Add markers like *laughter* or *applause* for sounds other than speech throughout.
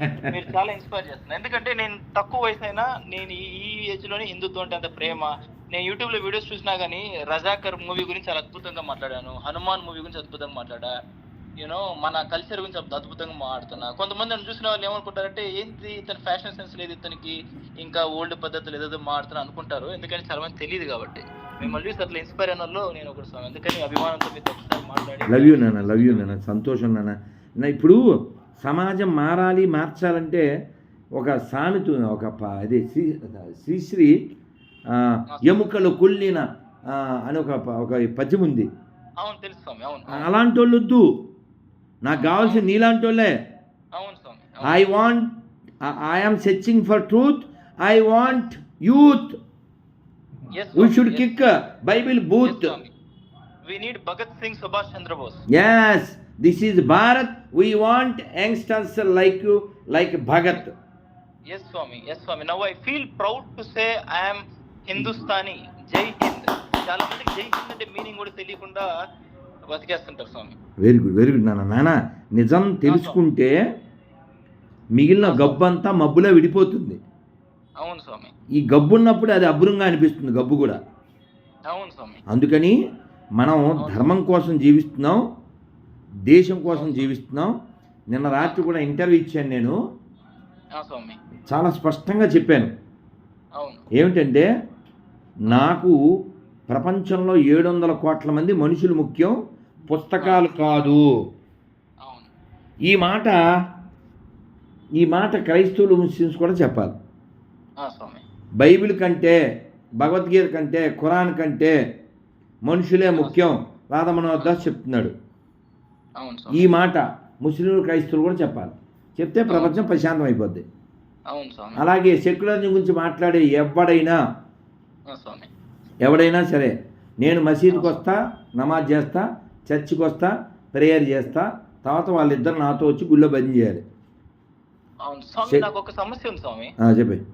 మీరు చాలా ఇన్స్పైర్ చేస్తున్నారు. ఎందుకంటే నేను తక్కువ వయసు అయినా నేను ఈ ఈ ఏజ్లోనే హిందుత్వం అంటే అంత ప్రేమ. నేను యూట్యూబ్లో వీడియోస్ చూసినా గానీ రజాకర్ మూవీ గురించి చాలా అద్భుతంగా మాట్లాడాను. హనుమాన్ మూవీ గురించి అద్భుతంగా మాట్లాడా. యూనో మన కల్చర్ గురించి అద్భుతంగా మాట్లాడుతున్నా. కొంతమంది నన్ను చూసిన వాళ్ళు ఏమనుకుంటారంటే ఏంటి ఇతని ఫ్యాషన్ సెన్స్ లేదు ఇతనికి ఇంకా ఓల్డ్ పద్ధతులు ఏదో మాట్లాడుతున్నా అనుకుంటారు. ఎందుకంటే చాలా మంది తెలియదు కాబట్టి. మిమ్మల్ని చూసి అట్లా ఇన్స్పైర్ అయిన వాళ్ళు నేను ఒకటి ఎందుకని అభిమానంతో మీతో ఒకసారి మాట్లాడి లవ్ యూ నాన్న. లవ్ యూ నాన్న. సంతోషం నాన్న. నా ఇప్పుడు సమాజం మారాలి మార్చాలంటే ఒక సామెత ఒక అదే శ్రీ శ్రీశ్రీ ఎముకలు కుళ్ళిన ఆ, అని ఒక ఒక పద్యం ఉంది. అలాంటి వాళ్ళు వద్దు నాకు కావాల్సిన నీలాంటి వాళ్ళే I want I am searching for truth I want youth we should kick Bible booth we need Bhagat Singh Subhash Chandrabose yes this is Bharat we want youngsters like you like Bhagat yes Swami yes Swami now I feel proud to say I'm Hindustani Jai Hind చాలా మందికి జై హింద్ అంటే meaning కూడా తెలియకుండా బతికేస్తుంటారు Swami very good very good నాన్న. నాన్న నిజం తెలుసుకుంటే మిగిలిన గబ్బంతా మబ్బులో విడిపోతుంది. అవును స్వామి ఈ గబ్బు ఉన్నప్పుడు అది అబ్బురంగా అనిపిస్తుంది గబ్బు కూడా. అవును స్వామి అందుకని మనం ధర్మం కోసం జీవిస్తున్నాం దేశం కోసం జీవిస్తున్నాం. నిన్న రాత్రి కూడా ఇంటర్వ్యూ ఇచ్చాను నేను. చాలా స్పష్టంగా చెప్పాను. ఏమిటంటే నాకు ప్రపంచంలో ఏడు వందల కోట్ల మంది మనుషులు ముఖ్యం పుస్తకాలు కాదు. ఈ మాట ఈ మాట క్రైస్తవులు ముస్లిమ్స్ కూడా చెప్పాలి. బైబిల్ కంటే భగవద్గీత కంటే ఖురాన్ కంటే మనుషులే ముఖ్యం. రాధమనోహర్ దాస్ చెప్తున్నాడు. ఈ మాట ముస్లింలు క్రైస్తవులు కూడా చెప్పాలి. చెప్తే ప్రపంచం ప్రశాంతం అయిపోద్ది. అలాగే సెక్యులరిజం గురించి మాట్లాడే ఎవడైనా ఎవడైనా సరే నేను మసీదుకి వస్తా నమాజ్ చేస్తా చర్చికి వస్తా ప్రేయర్ చేస్తా తర్వాత వాళ్ళిద్దరు నాతో వచ్చి గుళ్ళో భజన చేయాలి. అవును. స్వామి శే- నాకు ఒక సమస్య ఉంది స్వామి. ఆ, చెప్పి.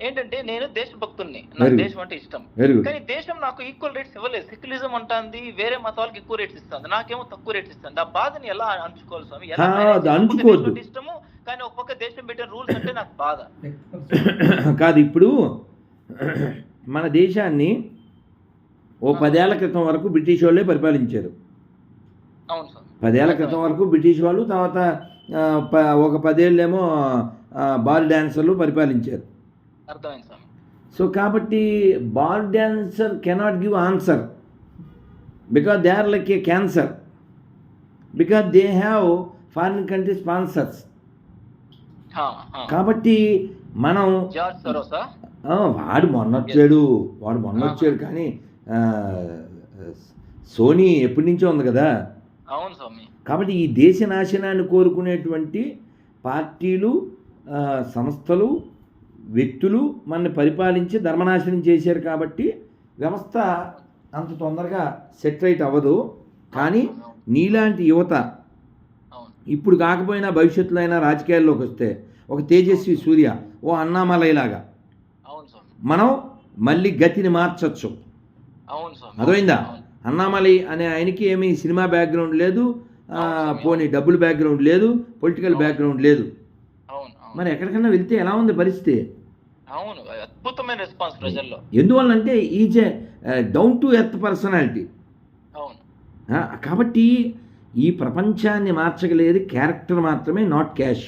ఏంటంటే నేను దేశభక్తుల్ని నాకు. దేశం అంటే ఇష్టం. కానీ దేశం నాకు ఈక్వల్ రేట్స్ ఇవ్వలేదు. సెక్యులిజం అంటుంది వేరే మత వాళ్ళకి ఎక్కువ రేట్స్ ఇస్తుంది. నాకేమో తక్కువ రేట్స్ ఇస్తుంది. ఆ బాధని ఎలా అంచుకోవాలి స్వామి? ఎలా ఇష్టము కానీ ఒక పక్క దేశం పెట్టిన రూల్స్ అంటే నాకు బాధ. *coughs* కాదు ఇప్పుడు మన దేశాన్ని ఓ పదేళ్ళ క్రితం వరకు బ్రిటిష్ వాళ్ళే పరిపాలించారు. అవును స్వామి పదేళ్ళ క్రితం వరకు బ్రిటిష్ వాళ్ళు తర్వాత ఒక పదేళ్ళేమో బాల్ డాన్సర్లు పరిపాలించారు. అర్థమైంది స్వామి సో కాబట్టి ball dancer cannot give answer because they are like a cancer because they have foreign country sponsors. కాబట్టి మనం వాడు మొన్న వచ్చాడు వాడు మొన్న వచ్చాడు కానీ సోనీ ఎప్పటి నుంచో ఉంది కదా? అవును స్వామి. కాబట్టి ఈ దేశ నాశనాన్ని కోరుకునేటువంటి పార్టీలు సంస్థలు వ్యక్తులు మనని పరిపాలించి ధర్మనాశనం చేశారు కాబట్టి వ్యవస్థ అంత తొందరగా సెట్ రైట్ అవ్వదు. కానీ నీలాంటి యువత ఇప్పుడు కాకపోయినా భవిష్యత్తులో అయినా రాజకీయాల్లోకి వస్తే ఒక తేజస్వి సూర్య ఓ అన్నామలైలాగా మనం మళ్ళీ గతిని మార్చచ్చు. అవును. అన్నామలై అనే ఆయనకి ఏమీ సినిమా బ్యాక్గ్రౌండ్ లేదు. పోనీ డబ్బుల బ్యాక్గ్రౌండ్ లేదు. పొలిటికల్. బ్యాక్గ్రౌండ్ లేదు. మరి ఎక్కడికైనా వెళ్తే ఎలా ఉంది పరిస్థితి? అవును అద్భుతమైన రెస్పాన్స్ ప్రజల్లో. ఎందువల్లంటే is a down to earth personality అవును. కాబట్టి ఈ ప్రపంచాన్ని మార్చగలిగేది క్యారెక్టర్ మాత్రమే నాట్ క్యాష్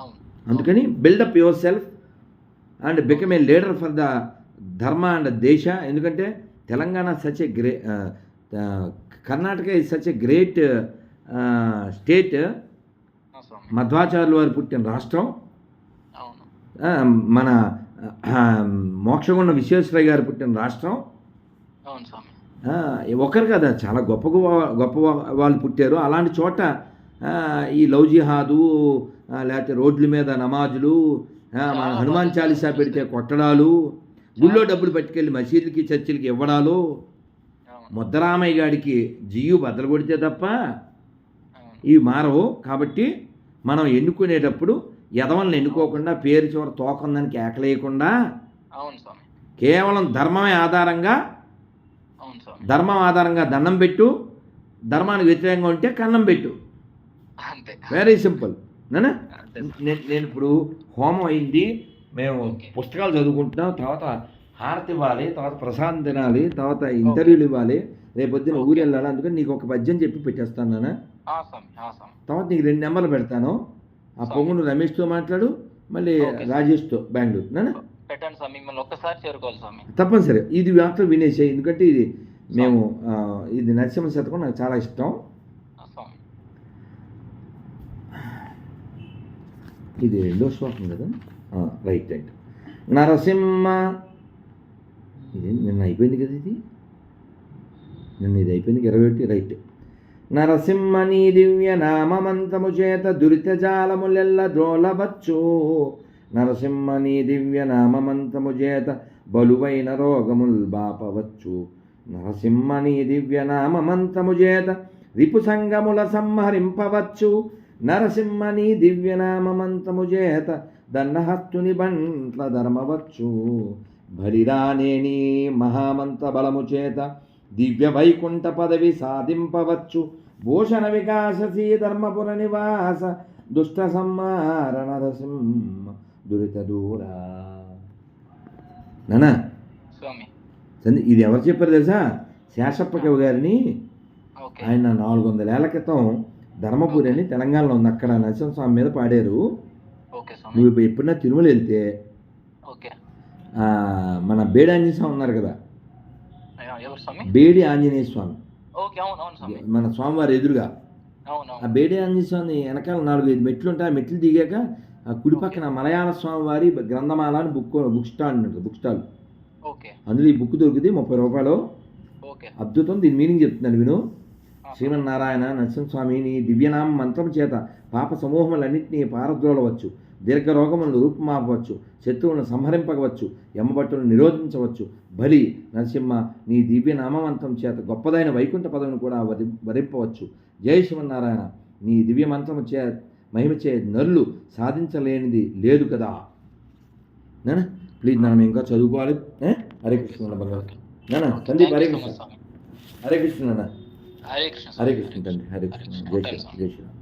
అవును. అందుకని build up yourself and become a leader for the dharma and desha ఎందుకంటే Telangana such a great Karnataka is such a great state మధ్వాచార్యులు వారు పుట్టిన రాష్ట్రం. మన మోక్షగుండ విశ్వేశ్వరయ్య గారు పుట్టిన రాష్ట్రం. ఒకరు కదా చాలా గొప్ప గొప్ప- వాళ్ళు పుట్టారు. అలాంటి చోట ఈ లవ్ జిహాదు లేకపోతే రోడ్ల మీద నమాజులు మన హనుమాన్ చాలీసా పెడితే కొట్టడాలు గుళ్ళో డబ్బులు పట్టుకెళ్ళి మసీదులకి చర్చిలకి ఇవ్వడాలు. ముద్దరామయ్య గారికి జియు బద్దలు కొడితే తప్ప ఇవి మారవు. కాబట్టి మనం ఎన్నుకునేటప్పుడు యదవలను ఎన్నుకోకుండా పేరు చివర తోకందని కేకలేయకుండా కేవలం ధర్మమే ఆధారంగా ధర్మం ఆధారంగా దండం పెట్టు ధర్మానికి వ్యతిరేకంగా ఉంటే కన్నం పెట్టు. వెరీ సింపుల్ నానా. నేను ఇప్పుడు హోమం అయింది మేము. పుస్తకాలు చదువుకుంటున్నాం తర్వాత హారతి ఇవ్వాలి తర్వాత ప్రసాదం తినాలి తర్వాత ఇంటర్వ్యూలు ఇవ్వాలి. రేపు పొద్దున ఊరు వెళ్ళాలి అందుకని నీకు ఒక పద్యం చెప్పి పెట్టేస్తాను నాన్న. తర్వాత నీకు రెండు నెంబర్లు పెడతాను. ఆ. పొంగును రమేష్తో మాట్లాడు మళ్ళీ. రాజేష్తో బెంగళూరు. నాన్న? పెట్టండి స్వామి మిమ్మల్ని ఒక్కసారి చేరుకోవాలి స్వామి తప్పనిసరి. ఇది మాత్రం వినేసాయి ఎందుకంటే ఇది మేము ఇది నరసింహ శతకం నాకు చాలా ఇష్టం. ఆ స్వామి ఇది రెండో శ్లోకం కదా? Right right. నరసింహ. ఇది నిన్న అయిపోయింది కదా ఇది? నిన్న ఇది అయిపోయింది ఇరవై ఒకటి రైట్. నరసింహ నీ దివ్య నామమంతము చేత దురితజాలములెల్ల ద్రోలవచ్చు. నరసింహ నీ దివ్య నామమంతము చేత బలువైన రోగముల్ బాపవచ్చు. నరసింహ నీ దివ్య నామమంతము చేత రిపు సంగముల సంహరింపవచ్చు. నరసింహని దివ్యనామమంతము చేత దండహత్తుని బంట్ల ధర్మవచ్చు. బలిరానేని మహామంత బలము చేత దివ్య వైకుంఠ పదవి సాధింపవచ్చు భూషణ వికాసీ ధర్మపుర నివాస దుష్ట సంహార నరసింహ దురిత దూరా. నానా స్వామి. ఇది ఎవరు చెప్పారు తెలుసా? శేషప్ప కవి గారిని? ఆయన నాలుగు వందల ఏళ్ళ క్రితం ధర్మపురి అని తెలంగాణలో ఉంది. అక్కడ నరసింహస్వామి మీద పాడారు. నువ్వు ఇప్పుడు ఎప్పుడైనా తిరుమల వెళ్తే మన బేడి ఆంజనేయ స్వామి ఉన్నారు కదా బేడి ఆంజనేయ స్వామి. మన స్వామివారి ఎదురుగా. ఆ బేడి ఆంజనేయ స్వామి వెనకాల నాలుగు ఐదు మెట్లు ఉంటాయి. ఆ మెట్లు దిగాక ఆ కుడి పక్కన మలయాళ స్వామివారి గ్రంథమాల అని బుక్ బుక్ స్టాల్ ఉంటుంది బుక్ స్టాల్. ఓకే. అందులో ఈ బుక్ దొరుకుతుంది ముప్పై రూపాయలు. ఓకే. అద్భుతం దీని మీనింగ్ చెప్తున్నాను విను. శ్రీమన్నారాయణ నరసింహస్వామి నీ దివ్యనామ మంత్రం చేత పాప సమూహములన్నింటినీ పారద్రోలవచ్చు. దీర్ఘ రోగములను రూపుమాపవచ్చు శత్రువులను సంహరింపవచ్చు యమభట్టులను నిరోధించవచ్చు బలి నరసింహ నీ దివ్యనామమంత్రం చేత గొప్పదైన వైకుంఠ పదవిని కూడా వరి వరింపవచ్చు జై శ్రీమన్నారాయణ నీ దివ్య మంత్రము చే మహిమ చే నరులు సాధించలేనిది లేదు కదా నేనా ప్లీజ్ మనం ఇంకా చదువుకోవాలి? హరే కృష్ణ నేనా సందీప్ హరే కృష్ణ. హరే కృష్ణ హరే కృష్ణ హరే స్వామి. కృష్ణ తండ్రి హరే కృష్ణ. జై స్వామి. జై శ్రీరామ్